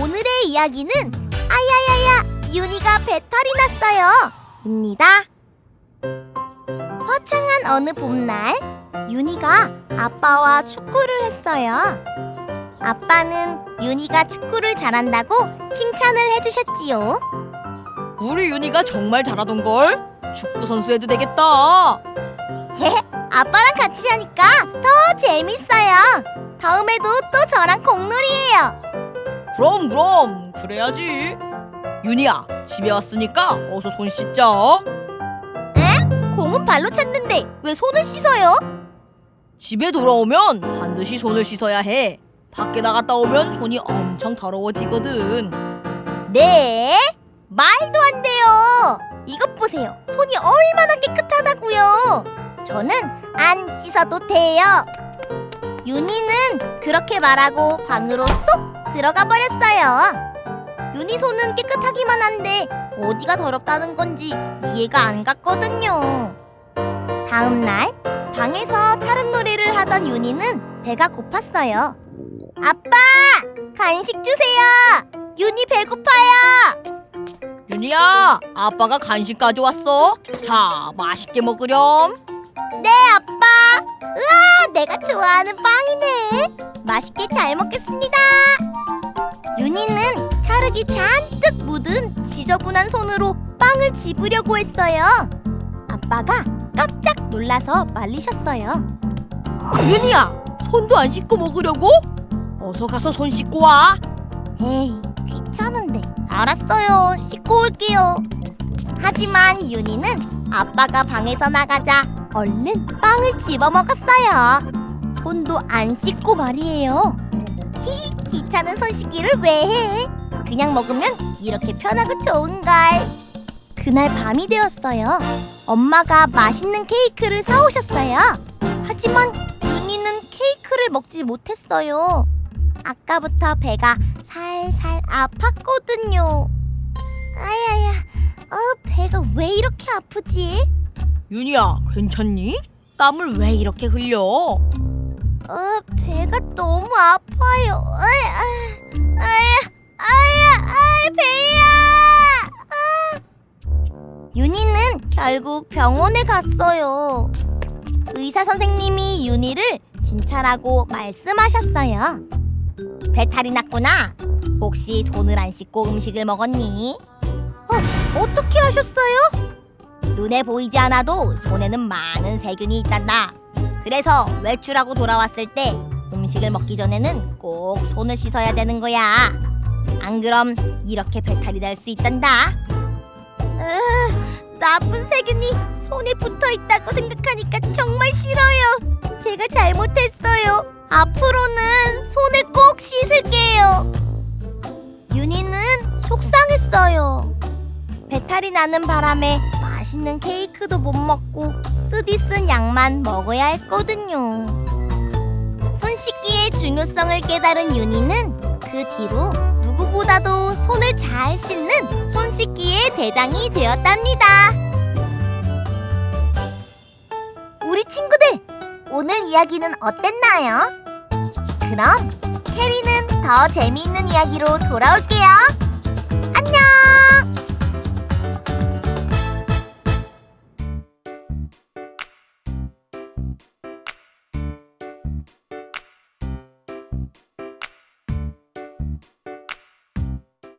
오늘의 이야기는 아야야야 윤희가 배탈이 났어요. 입니다. 화창한 어느 봄날 윤희가 아빠와 축구를 했어요. 아빠는 윤희가 축구를 잘한다고 칭찬을 해주셨지요. 우리 윤희가 정말 잘하던 걸. 축구 선수 해도 되겠다. 아빠랑 같이 하니까 더 재밌어요. 다음에도 또 저랑 공놀이해요. 그럼 그럼 그래야지. 윤희야 집에 왔으니까 어서 손 씻자. 공은 발로 찼는데 왜 손을 씻어요? 집에 돌아오면 반드시 손을 씻어야 해. 밖에 나갔다 오면 손이 엄청 더러워지거든. 네? 말도 안 돼요. 이것 보세요. 손이 얼마나 깨끗하다고요. 저는 안 씻어도 돼요. 윤희는 그렇게 말하고 방으로 쏙 들어가 버렸어요. 윤희 손은 깨끗하기만 한데 어디가 더럽다는 건지 이해가 안 갔거든요. 다음 날 방에서 차른놀이를 하던 윤희는 배가 고팠어요. 아빠, 간식 주세요. 윤희 배고파요. 윤희야 아빠가 간식 가져왔어. 자 맛있게 먹으렴. 네, 아빠. 우와, 내가 좋아하는 빵이네. 맛있게 잘 먹겠습니다. 윤희는 차르기 잔뜩 묻은 지저분한 손으로 빵을 집으려고 했어요. 아빠가 깜짝 놀라서 말리셨어요. 윤희야 손도 안 씻고 먹으려고? 어서 가서 손 씻고 와. 에이, 귀찮은데. 알았어요. 씻고 올게요. 하지만 윤희는 아빠가 방에서 나가자 얼른 빵을 집어 먹었어요. 손도 안 씻고 말이에요. 히, 귀찮은 손 씻기를 왜 해? 그냥 먹으면 이렇게 편하고 좋은걸. 그날 밤이 되었어요. 엄마가 맛있는 케이크를 사오셨어요. 하지만 윤희는 케이크를 먹지 못했어요. 아까부터 배가 살살 아팠거든요. 아야야, 어, 배가 왜 이렇게 아프지? 윤희야 괜찮니? 땀을 왜 이렇게 흘려? 어, 배가 너무 아파요. 아야, 아야, 아야, 아야, 배야! 아. 윤희는 결국 병원에 갔어요. 의사 선생님이 윤희를 진찰하고 말씀하셨어요. 배탈이 났구나. 혹시 손을 안 씻고 음식을 먹었니? 어, 어떻게 하셨어요? 눈에 보이지 않아도 손에는 많은 세균이 있단다. 그래서 외출하고 돌아왔을 때 음식을 먹기 전에는 꼭 손을 씻어야 되는 거야. 안 그럼 이렇게 배탈이 날 수 있단다. 으, 나쁜 세균이 손에 붙어 있다고 생각하니까 정말 싫어요. 제가 잘못했어요. 앞으로는 손을 꼭 씻을게요. 윤희는 속상했어요. 배탈이 나는 바람에 맛있는 케이크도 못 먹고 쓰디 쓴 약만 먹어야 했거든요. 손 씻기의 중요성을 깨달은 윤희는 그 뒤로 누구보다도 손을 잘 씻는 손 씻기의 대장이 되었답니다. 우리 친구들, 오늘 이야기는 어땠나요? 그럼 캐리는 더 재미있는 이야기로 돌아올게요.